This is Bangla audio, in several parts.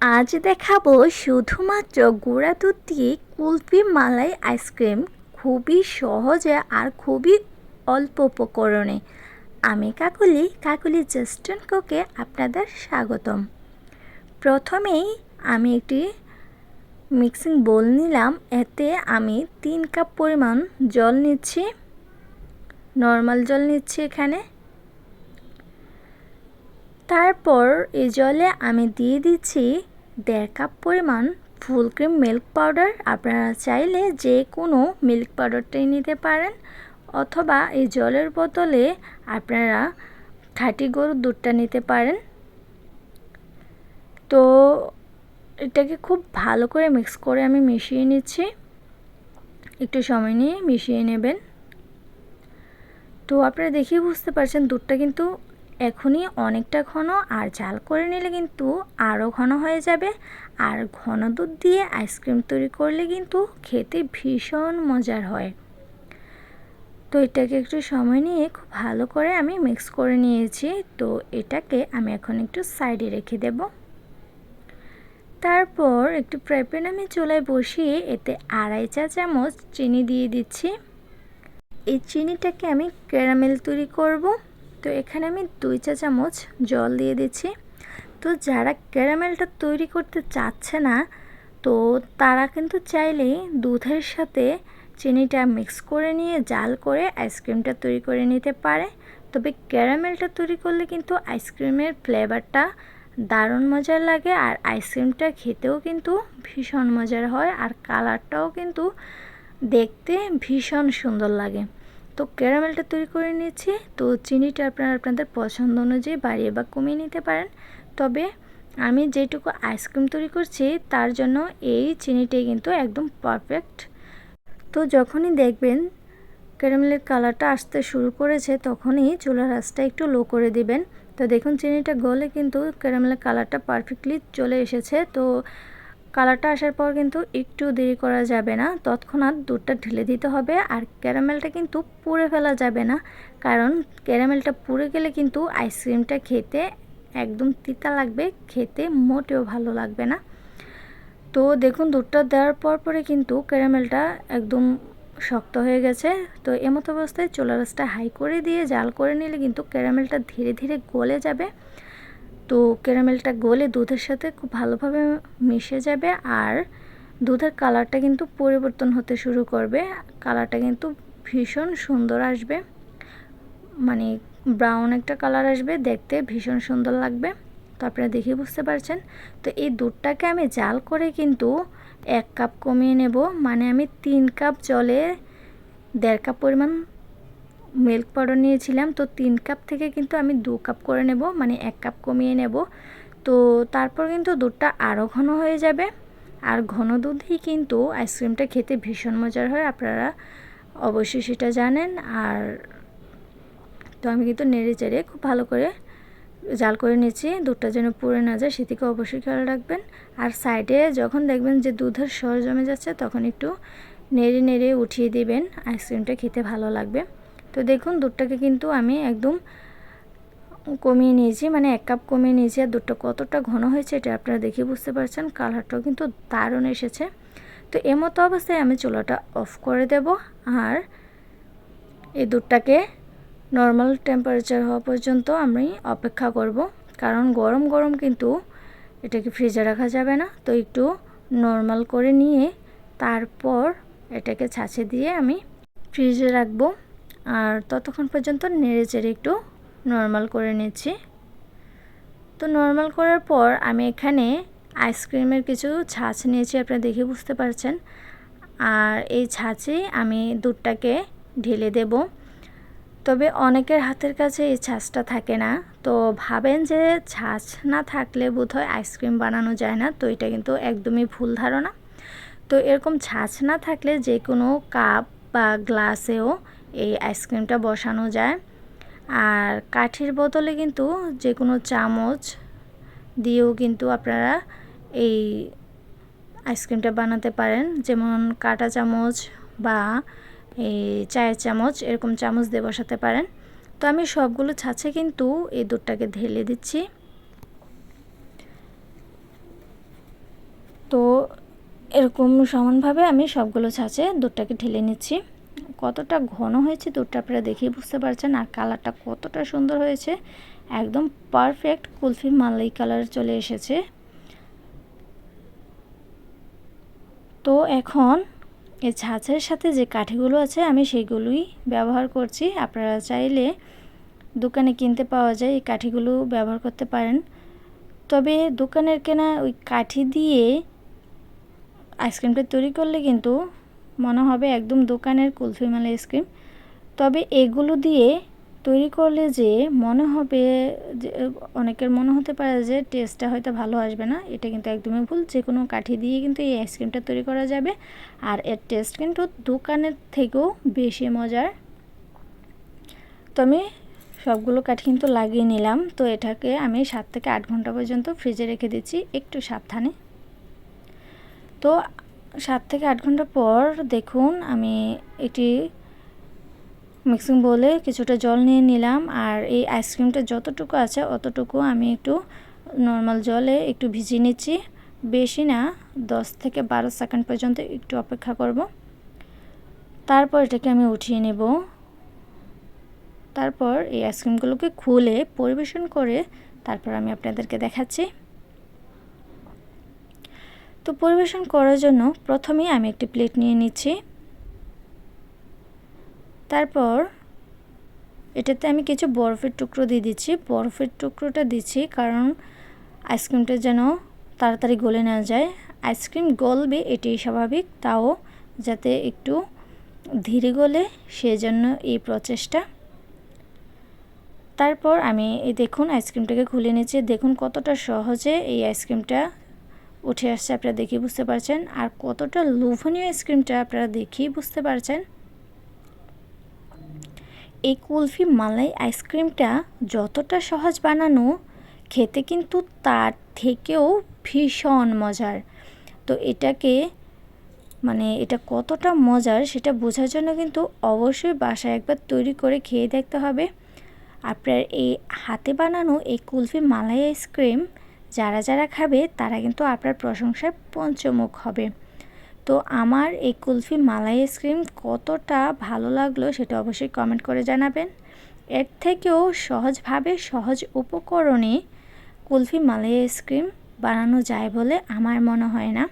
আজ দেখাবো শুধুমাত্র গুঁড়া দুধ দিয়ে কুলফি মালাই আইসক্রিম। খুবই সহজে আর খুবই অল্প উপকরণে। আমি কাকুলি কাকুলি জাস্টন কোকে আপনাদের স্বাগতম। প্রথমেই আমি একটি মিক্সিং বোল নিলাম। এতে আমি তিন কাপ পরিমাণ জল নিচ্ছি। নর্মাল জল নিচ্ছি এখানে। তারপর এই জলে আমি দিয়ে দিচ্ছি দেড় কাপ পরিমাণ ফুল ক্রিম মিল্ক পাউডার। আপনারা চাইলে যে কোনো মিল্ক পাউডারটাই নিতে পারেন অথবা এই জলের বোতলে আপনারা খাঁটি গরুর দুধটা নিতে পারেন। তো এটাকে খুব ভালো করে মিক্স করে আমি মিশিয়ে নিচ্ছি। একটু সময় নিয়ে মিশিয়ে নেবেন। তো আপনারা দেখেই বুঝতে পারছেন দুধটা কিন্তু এখনই অনেকটা ঘন আর জাল করে নিলে কিন্তু আরও ঘন হয়ে যাবে। আর ঘন দুধ দিয়ে আইসক্রিম তৈরি করলে কিন্তু খেতে ভীষণ মজার হয়। তো এটাকে একটু সময় নিয়ে খুব ভালো করে আমি মিক্স করে নিয়েছি। তো এটাকে আমি এখন একটু সাইডে রেখে দেব। তারপর একটু ফ্রাই আমি চুলায় বসিয়ে এতে আড়াই চা চামচ চিনি দিয়ে দিচ্ছি। এই চিনিটাকে আমি ক্যারামেল তৈরি করব। তো এখানে আমি দুই চা চামচ জল দিয়ে দিচ্ছি। তো যারা ক্যারামেলটা তৈরি করতে চাচ্ছে না, তো তারা কিন্তু চাইলেই দুধের সাথে চিনিটা মিক্স করে নিয়ে, জাল করে আইসক্রিমটা তৈরি করে নিতে পারে। তবে ক্যারামেলটা তৈরি করলে কিন্তু আইসক্রিমের ফ্লেভারটা দারুণ মজার লাগে আর আইসক্রিমটা খেতেও কিন্তু ভীষণ মজার হয় আর কালারটাও কিন্তু দেখতে ভীষণ সুন্দর লাগে। তো ক্যারামেলটা তৈরি করে নিয়েছি। তো চিনিটা আপনারা আপনাদের পছন্দ অনুযায়ী বাড়িয়ে বা কমিয়ে নিতে পারেন। তবে আমি যেটুকু আইসক্রিম তৈরি করছি, তার জন্য এই চিনিটাই কিন্তু একদম পারফেক্ট। তো যখনই দেখবেন ক্যারামেলের কালারটা আসতে শুরু করেছে, তখনই চুলার আঁচটা একটু লো করে দিবেন। তো দেখুন, চিনিটা গলে কিন্তু ক্যারামেলের কালারটা পারফেক্টলি চলে এসেছে। তো কালারটা আসার পর কিন্তু একটু দেরি করা যাবে না। তৎক্ষণাৎ দুধটা ঢেলে দিতে হবে আর ক্যারামেলটা কিন্তু পুড়ে ফেলা যাবে না। কারণ ক্যারামেলটা পুড়ে গেলে কিন্তু আইসক্রিমটা খেতে একদম তিতা লাগবে, খেতে মোটেও ভালো লাগবে না। তো দেখুন, দুধটা দেওয়ার পর পরে কিন্তু ক্যারামেলটা একদম শক্ত হয়ে গেছে। তো এমতো অবস্থায় চোলা রাসটা হাই করে দিয়ে জাল করে নিলে কিন্তু ক্যারামেলটা ধীরে ধীরে গলে যাবে। তো ক্যারামেলটা গলে দুধের সাথে খুব ভালোভাবে মিশে যাবে আর দুধের কালারটা কিন্তু পরিবর্তন হতে শুরু করবে। কালারটা কিন্তু ভীষণ সুন্দর আসবে। মানে ব্রাউন একটা কালার আসবে, দেখতে ভীষণ সুন্দর লাগবে। তো আপনারা দেখে বুঝতে পারছেন? তো এই দুধটাকে আমি জাল করে কিন্তু এক কাপ কমিয়ে নেব। মানে আমি তিন কাপ জলে দেড় কাপ পরিমাণ মিল্ক পাউডার নিয়েছিলাম, তো তিন কাপ থেকে কিন্তু আমি দু কাপ করে নেব মানে এক কাপ কমিয়ে নেব। তো তারপর কিন্তু দুধটা আরও ঘন হয়ে যাবে। আর ঘন দুধই কিন্তু আইসক্রিমটা খেতে ভীষণ মজার হয়, আপনারা অবশ্যই সেটা জানেন। আর তো আমি কিন্তু নেড়ে চেড়ে খুব ভালো করে জাল করে নিচ্ছি দুধটা যেন পুড়ে না যায়, সেদিকে অবশ্যই খেয়াল রাখবেন। আর সাইডে যখন দেখবেন যে দুধের সর জমে যাচ্ছে, তখন একটু নেড়ে নেড়ে উঠিয়ে দিবেন আইসক্রিমটা খেতে ভালো লাগবে। তো দেখুন, দুধটাকে কিন্তু আমি একদম কমিয়ে নিয়েছি মানে এক কাপ কমিয়ে নিয়েছি। আর দুধটা কতটা ঘন হয়েছে এটা আপনারা দেখে বুঝতে পারছেন, কালারটাও কিন্তু দারুণ এসেছে। তো এমতো অবস্থায় আমি চুলাটা অফ করে দেব। আর এই দুধটাকে নর্মাল টেম্পারেচার হওয়া পর্যন্ত আমি অপেক্ষা করব। কারণ গরম গরম কিন্তু এটাকে ফ্রিজে রাখা যাবে না। তো একটু নর্মাল করে নিয়ে তারপর এটাকে ছাঁচে দিয়ে আমি ফ্রিজে রাখব। আর ততক্ষণ পর্যন্ত নেড়ে চেড়ে একটু নর্মাল করে নিচ্ছি। তো নর্মাল করার পর আমি এখানে আইসক্রিমের কিছু ছাঁচ নিয়েছি, আপনারা দেখে বুঝতে পারছেন। আর এই ছাঁচে আমি দুধটাকে ঢেলে দেব। তবে অনেকের হাতের কাছে এই ছাঁচটা থাকে না। তো ভাবেন যে ছাঁচ না থাকলে বোধহয় আইসক্রিম বানানো যায় না, তো এটা কিন্তু একদমই ভুল ধারণা। তো এরকম ছাঁচ না থাকলে যে কোনো কাপ বা গ্লাসেও এই আইসক্রিমটা বসানো যায়। আর কাঠির বোতলে কিন্তু যে কোনো চামচ দিয়েও কিন্তু আপনারা এই আইসক্রিমটা বানাতে পারেন। যেমন কাটা চামচ বা এই চায়ের চামচ এরকম চামচ দিয়ে বসাতে পারেন। তো আমি সবগুলো ছাঁচে কিন্তু এই দুধটাকে ঢেলে দিচ্ছি। তো এরকম সমানভাবে আমি সবগুলো ছাঁচে দুধটাকে ঢেলে নিচ্ছি। কতটা ঘন হয়েছে দুধটা আপনারা দেখেই বুঝতে পারছেন, আর কালারটা কতটা সুন্দর হয়েছে। একদম পারফেক্ট কুলফি মালাই কালার চলে এসেছে। তো এখন এই ছাঁচের সাথে যে কাঠিগুলো আছে, আমি সেইগুলোই ব্যবহার করছি। আপনারা চাইলে দোকানে কিনতে পাওয়া যায়, এই কাঠিগুলো ব্যবহার করতে পারেন। তবে দোকানের কেনা ওই কাঠি দিয়ে আইসক্রিমটা তৈরি করলে কিন্তু মনে হবে একদম দোকানের কুলফি আইসক্রিম। তবে এগুলো দিয়ে তৈরি করলে যে মনে হবে যে, অনেকের মনে হতে পারে যে টেস্টটা হয়তো ভালো আসবে না। এটা কিন্তু একদমই ভুল। যে কোনো কাঠি দিয়ে কিন্তু এই আইসক্রিমটা তৈরি করা যাবে। আর এর টেস্ট কিন্তু দোকানের থেকেও বেশি মজার। তো আমি সবগুলো কাঠি কিন্তু লাগিয়ে নিলাম। তো এটাকে আমি সাত থেকে আট ঘণ্টা পর্যন্ত ফ্রিজে রেখে দিচ্ছি একটু সাবধানে। তো সাত থেকে আট ঘণ্টা পর দেখুন আমি এটি মিক্সিং বলে কিছুটা জল নিয়ে নিলাম আর এই আইসক্রিমটা যতটুকু আছে অতটুকু আমি একটু নর্মাল জলে একটু ভিজিয়ে নিচ্ছি। বেশি না, দশ থেকে বারো সেকেন্ড পর্যন্ত একটু অপেক্ষা করব। তারপর এটাকে আমি উঠিয়ে নেব। তারপর এই আইসক্রিমগুলোকে খুলে পরিবেশন করে তারপর আমি আপনাদেরকে দেখাচ্ছি। তো পরিবেশন করার জন্য প্রথমেই আমি একটি প্লেট নিয়ে নিচ্ছি। তারপর এটাতে আমি কিছু বরফের টুকরো দিয়ে দিচ্ছি। বরফের টুকরোটা দিচ্ছি কারণ আইসক্রিমটা যেন তাড়াতাড়ি গলে না যায়। আইসক্রিম গলবে, এটাই স্বাভাবিক। তাও যাতে একটু ধীরে গলে, সেজন্য এই প্রচেষ্টা। তারপর আমি এই দেখুন আইসক্রিমটাকে খুলে নিচ্ছি। দেখুন কতটা সহজে এই আইসক্রিমটা উঠে আসছে, আপনারা দেখেই বুঝতে পারছেন। আর কতটা লোভনীয় আইসক্রিমটা আপনারা দেখেই বুঝতে পারছেন। এই কুলফি মালাই আইসক্রিমটা যতটা সহজ বানানো, খেতে কিন্তু তার থেকেও ভীষণ মজার। তো এটাকে মানে এটা কতটা মজার সেটা বোঝার জন্য কিন্তু অবশ্যই বাসায় একবার তৈরি করে খেয়ে দেখতে হবে। আপনার এই হাতে বানানো এই কুলফি মালাই আইসক্রিম যারা যারা খাবে, তারা কিন্তু আপনার প্রশংসায় পঞ্চমুখ হবে। তো আমার এই কুলফি মালাই আইসক্রিম কতটা ভালো লাগল সেটা অবশ্যই কমেন্ট করে জানাবেন। এর থেকেও সহজভাবে সহজ উপকরণে কুলফি মালাই আইসক্রিম বানানো যায় বলে আমার মনে হয় না।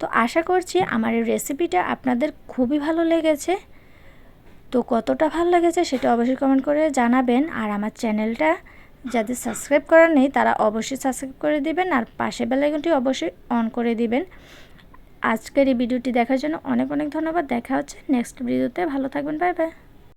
তো আশা করছি আমার এই রেসিপিটা আপনাদের খুবই ভালো লেগেছে। তো কতটা ভালো লেগেছে সেটা অবশ্যই কমেন্ট করে জানাবেন। আর আমার চ্যানেলটা যাদের সাবস্ক্রাইব করা নেই, তারা অবশ্যই সাবস্ক্রাইব করে দিবেন আর পাশে বেলাইকনটি অবশ্যই অন করে দিবেন। আজকের এই ভিডিওটি দেখার জন্য অনেক অনেক ধন্যবাদ। দেখা হচ্ছে নেক্সট ভিডিওতে। ভালো থাকবেন। Bye bye.